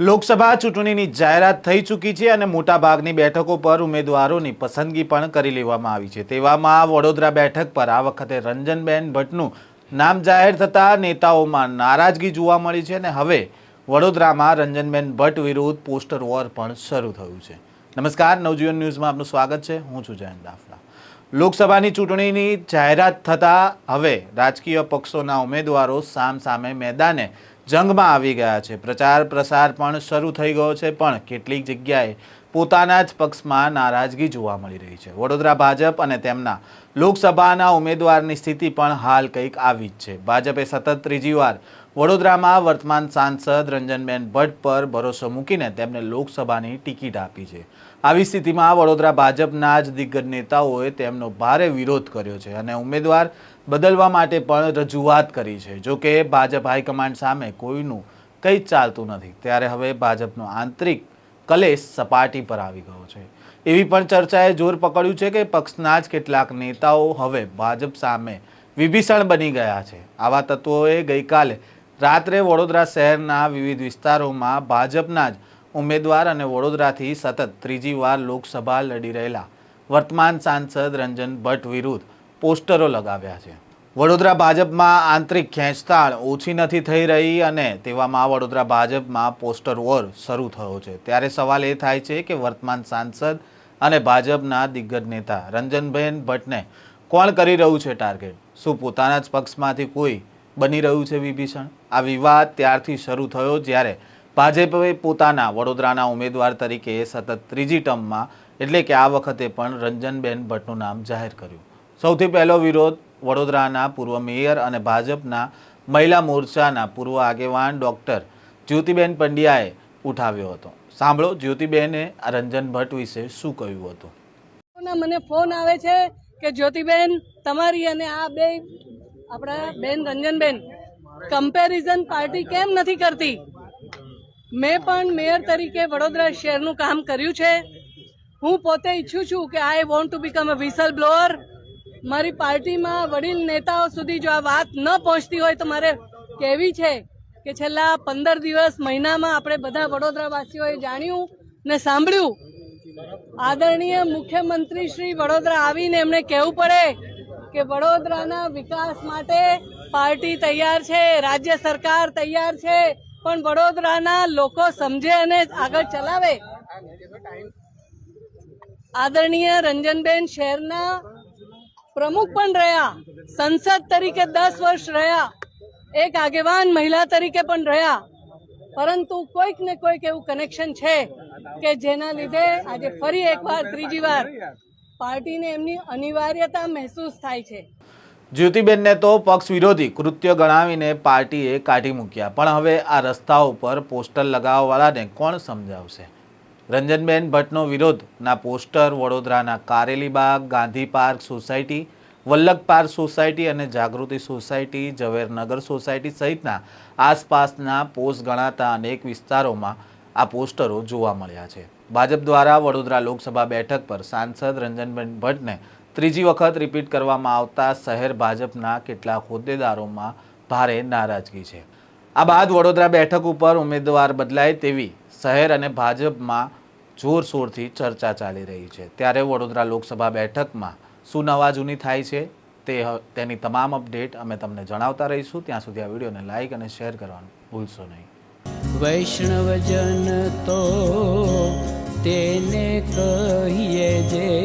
લોકસભા ચૂંટણીની જાહેરાત થઈ ચૂકી છે અને મોટાભાગની બેઠકો પર ઉમેદવારોની પસંદગી પણ કરી લેવામાં આવી છે. તેવામાં વડોદરા બેઠક પર આ વખતે રંજનબેન ભટ્ટનું નામ જાહેર થતાં નેતાઓમાં નારાજગી જોવા મળી છે અને હવે વડોદરામાં રંજનબેન ભટ્ટ વિરુદ્ધ પોસ્ટર વોર પણ શરૂ થયું છે. નમસ્કાર, નવજીવન ન્યૂઝમાં આપનું સ્વાગત છે. હું છું જયંત દાફલા લોકસભાની ચૂંટણીની જાહેરાત થતાં હવે રાજકીય પક્ષોના ઉમેદવારો સામ સામે મેદાને જંગમાં આવી ગયા છે. પ્રચાર પ્રસાર પણ શરૂ થઈ ગયો છે, પણ કેટલીક જગ્યાએ પોતાના જ પક્ષમાં નારાજગી જોવા મળી રહી છે. વડોદરા ભાજપ અને તેમના લોકસભાના ઉમેદવારની સ્થિતિ પણ હાલ કંઈક આવી જ છે. ભાજપે સતત ત્રીજી વાર વડોદરામાં વર્તમાન સાંસદ રંજનબેન ભટ્ટ પર ભરોસો મૂકીને તેમને લોકસભાની ટિકિટ આપી છે. આવી સ્થિતિમાં વડોદરા ભાજપના જ દિગ્ગજ નેતાઓએ તેમનો ભારે વિરોધ કર્યો છે અને ઉમેદવાર બદલવા માટે પણ રજૂઆત કરી છે. જો કે ભાજપ હાઈકમાન્ડ સામે કોઈનું કંઈ ચાલતું નથી. ત્યારે હવે ભાજપનો આંતરિક કલેશ સપાટી પર આવી ગયો છે. એવી પણ ચર્ચાએ જોર પકડ્યું છે કે પક્ષના જ કેટલાક નેતાઓ હવે ભાજપ સામે વિભીષણ બની ગયા છે. આવા તત્વોએ ગઈકાલે રાત્રે વડોદરા શહેરના વિવિધ વિસ્તારોમાં ભાજપના જ ઉમેદવાર અને વડોદરાથી સતત ત્રીજી વાર લોકસભા લડી રહેલા વર્તમાન સાંસદ રંજન ભટ્ટ વિરુદ્ધ પોસ્ટરો લગાવ્યા છે. વડોદરા ભાજપમાં આંતરિક ખેંચતાણ ઓછી નથી થઈ રહી અને તેવામાં વડોદરા ભાજપમાં પોસ્ટર વોર શરૂ થયો છે. ત્યારે સવાલ એ થાય છે કે વર્તમાન સાંસદ અને ભાજપના દિગ્ગજ નેતા રંજનબેન ભટ્ટને કોણ કરી રહ્યું છે ટાર્ગેટ? શું પોતાના જ પક્ષમાંથી કોઈ બની રહ્યું છે વિભીષણ? આ વિવાદ ત્યારથી શરૂ થયો જ્યારે ભાજપે પોતાના વડોદરાના ઉમેદવાર તરીકે સતત ત્રીજી ટર્મમાં, એટલે કે આ વખતે પણ રંજનબેન ભટ્ટનું નામ જાહેર કર્યું. સૌથી પહેલો વિરોધ વડોદરાના પૂર્વ મેયર અને ભાજપના મહિલા મોરચાના પૂર્વ આગેવાન ડૉક્ટર જ્યોતિબેન પંડ્યાએ ઉઠાવ્યો હતો. સાંભળો જ્યોતિબેને રંજન ભટ્ટ વિશે શું કહ્યું હતું. મને ફોન આવે છે કે જ્યોતિબેન, તમારી અને આ બે આપણા બેન રંજનબેન કમ્પેરિઝન પાર્ટી કેમ નથી કરતી? મેં પણ મેયર તરીકે વડોદરા શહેરનું કામ કર્યું છે. હું પોતે ઈચ્છું છું કે I want to become a whistle blower મારી પાર્ટીમાં વડીલ નેતાઓ સુધી જો આ વાત ન પહોંચતી હોય તો મારે કહેવી છે કે છેલ્લા પંદર દિવસ મહિનામાં આપણે બધા વડોદરાવાસીઓએ જાણ્યું ને સાંભળ્યું. આદરણીય મુખ્યમંત્રી શ્રી વડોદરા આવીને એમણે કહેવું પડે કે વડોદરાના વિકાસ માટે પાર્ટી તૈયાર છે, રાજ્ય સરકાર તૈયાર છે, પણ વડોદરાના લોકો સમજે અને આગળ ચલાવે. આદરણીય રંજનબેન શહેરના પ્રમુખ પણ રહ્યા, સંસદ તરીકે દસ વર્ષ રહ્યા, એક આગેવાન મહિલા તરીકે પણ રહ્યા. પરંતુ કોઈક ને કોઈક એવું કનેક્શન છે કે જેના લીધે આજે ફરી એકવાર, ત્રીજી વાર પાર્ટીને એમની અનિવાર્યતા મહેસૂસ થાય છે. જ્યોતિબેનને તો પક્ષ વિરોધી કૃત્ય ગણાવીને પાર્ટીએ કાઢી મૂક્યા. પણ હવે આ રસ્તા ઉપર પોસ્ટર લગાવવાવાળાને કોણ સમજાવશે? રંજનબેન ભટ્ટનો વિરોધના પોસ્ટર, વડોદરાના Karelibaug Gandhi park society, Vallabh park society અને જાગૃતિ સોસાયટી, ઝવેરનગર સોસાયટી સહિતના આસપાસના પોસ્ટ ગણાતા અનેક વિસ્તારોમાં આ પોસ્ટરો જોવા મળ્યા છે. ભાજપ દ્વારા વડોદરા લોકસભા બેઠક પર સાંસદ રંજનબેન ભટ્ટને ત્રીજી વખત રિપીટ કરવામાં આવતા શહેર ભાજપના કેટલાક હોદ્દેદારોમાં ભારે નારાજગી છે. આ બાદ વડોદરા બેઠક ઉપર ઉમેદવાર બદલાય તેવી શહેર અને ભાજપમાં જોરશોરથી ચર્ચા ચાલી રહી છે. ત્યારે વડોદરા લોકસભા બેઠકમાં શું નવા જૂની થાય છે તે તેની તમામ અપડેટ અમે તમને જણાવતા રહીશું. ત્યાં સુધી આ વિડીયોને લાઇક અને શેર કરવાનું ભૂલશો નહીં. વૈષ્ણવજન તો તેને કહીએ જે